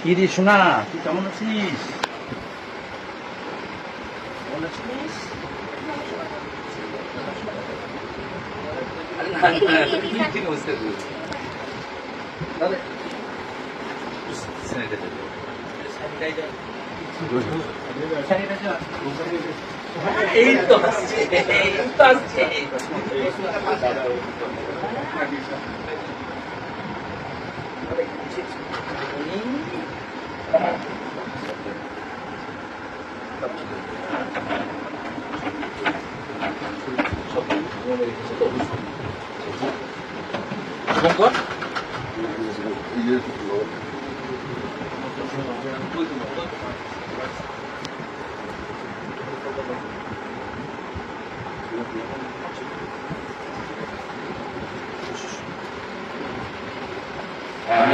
কি রে শোনা তুই কেমন আছিস? আরে না, না, তুই ঠিক অবস্থায় তুই। তাহলে, স্যানিটাইজার দে। স্যানিটাইজার। স্যানিটাইজার। এই তো আসছে এই তো আসছে শুভঙ্কর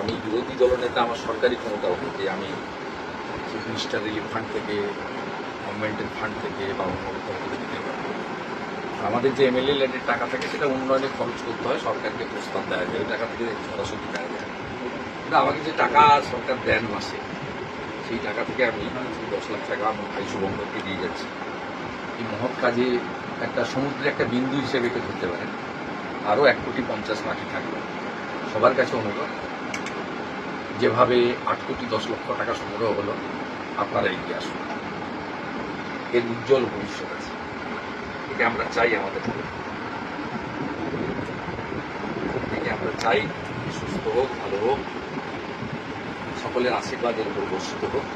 আমি বিরোধী দলনেতা আমার সরকারি ক্ষমতাও থেকে আমি চিফ মিনিস্টার রিলিফ ফান্ড থেকে গভর্নমেন্টের ফান্ড থেকে বা অন্য দিতে পারব। আমাদের যে এমএলএ ল্যান্ডের টাকা থাকে, সেটা উন্নয়নে খরচ করতে হয়, সরকারকে প্রস্তাব দেওয়া যায় ওই টাকা থেকে সরাসরি দেওয়া যায় কিন্তু আমাকে যে টাকা সরকার দেন মাসে, সেই টাকা থেকে আমি দশ লাখ টাকা আমার ভাই শুভঙ্করকে দিয়ে যাচ্ছি। এই মহৎ কাজে একটা সমুদ্রে একটা বিন্দু হিসেবে একে ধরতে পারেন। আরও এক কোটি পঞ্চাশ বাকি থাকবে। সবার কাছে অনুরোধ যেভাবে আট কোটি দশ লক্ষ টাকা সংগ্রহ হলো, আপনারা এগিয়ে আসুন। এর উজ্জ্বল ভবিষ্যৎ আছে। এটা আমরা চাই আমাদের একে আমরা চাই সুস্থ হোক, ভালো হোক, সকলের আশীর্বাদের উপর বর্ষিত হোক,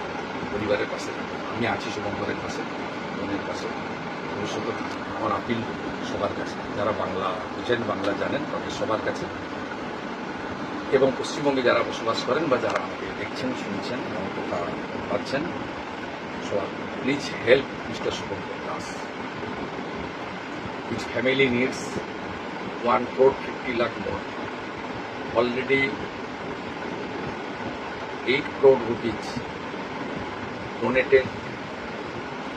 পরিবারের পাশে আমি আছি শুভঙ্করের পাশে বোনের পাশে। ভবিষ্যতে আমার আপিল সবার কাছে। যারা বাংলা, বুঝেন বাংলা জানেন, তাদের সবার কাছে এবং পশ্চিমবঙ্গে যারা বসবাস করেন বা যারা আমাকে দেখছেন, শুনছেন কথা পাচ্ছেন please help mister Shubhankar Das. With family needs one crore fifty lakh মোট already eight crore rupees donated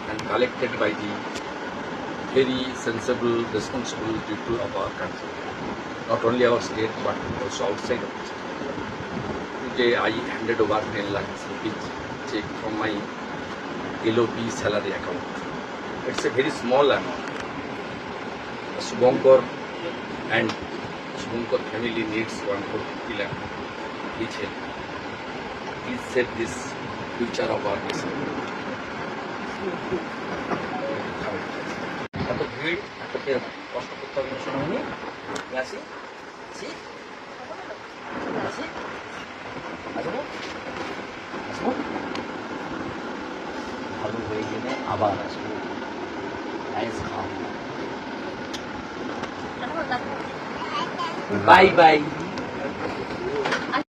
and collected by the very sensible responsibility to our country Not only our state but also outside of it. Today I handed over 10 lakhs rupees check from my LOP salary account. It's a very small amount. Subhankar and Subhankar family needs one for 50 lakh. Please help. Please save this future of our nation. এত ভিড় এত কে- কষ্ট করতে হবে না শোনামনি আসি আসি আসি আসব আসব ভালো হয়ে গেলে আবার আসব আইস খাও বাই বাই